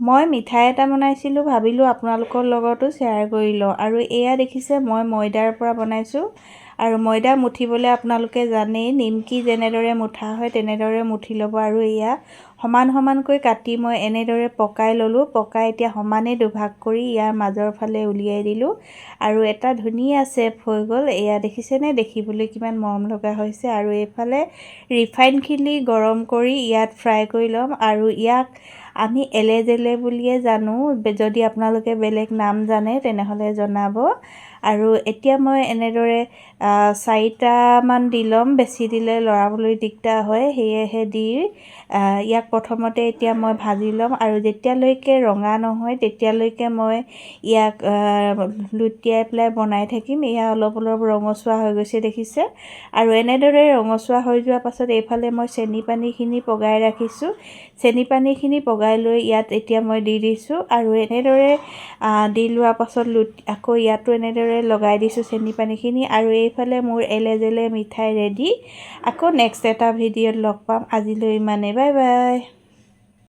মই মিঠাই এটা বনাইছিলোঁ ভাবিলোঁ আপোনালোকৰ লগতো শ্বেয়াৰ কৰি লওঁ। আৰু এয়া দেখিছে মই ময়দাৰ পৰা বনাইছোঁ। আৰু ময়দা মুঠিবলৈ আপোনালোকে জানেই নিমকি যেনেদৰে মুঠা হয় তেনেদৰে মুঠি ল'ব। আৰু এয়া সমান সমানকৈ কাটি মই এনেদৰে পকাই ল'লোঁ। পকাই এতিয়া সমানেই দুভাগ কৰি ইয়াৰ মাজৰ ফালে উলিয়াই দিলোঁ। আৰু এটা ধুনীয়া চেপ হৈ গ'ল। এয়া দেখিছেনে? দেখিবলৈ কিমান মৰম লগা হৈছে। আৰু এইফালে ৰিফাইনখিনি গৰম কৰি ইয়াত ফ্ৰাই কৰি ল'ম। আৰু ইয়াক আমি এলেজেলে বুলিয়ে জানো যদি আপোনালোকে বেলেগ নাম জানে তেনেহ'লে জনাব। আৰু এতিয়া মই এনেদৰে চাৰিটামান দি ল'ম। বেছি দিলে লৰাবলৈ দিগদাৰ হয় সেয়েহে দি ইয়াক প্ৰথমতে এতিয়া মই ভাজি ল'ম। আৰু যেতিয়ালৈকে ৰঙা নহয় তেতিয়ালৈকে মই ইয়াক লুটিয়াই পেলাই বনাই থাকিম। এয়া অলপ অলপ ৰঙচুৱা হৈ গৈছে দেখিছে? আৰু এনেদৰে ৰঙচুৱা হৈ যোৱাৰ পাছত এইফালে মই চেনি পানীখিনি পগাই ৰাখিছোঁ। চেনি পানীখিনি পগাই লৈ ইয়াত এতিয়া মই দি দিছোঁ। আৰু এনেদৰে দি লোৱাৰ পাছত লুট আকৌ ইয়াতো এনেদৰে লগাই দিছোঁ চেনি পানীখিনি আৰু এইফালে মোৰ এলেজেলে মিঠাই ৰেডি আকৌ নেক্সট এটা ভিডিঅ'ত লগ পাম। আজিলৈ ইমানেই বাই বাই।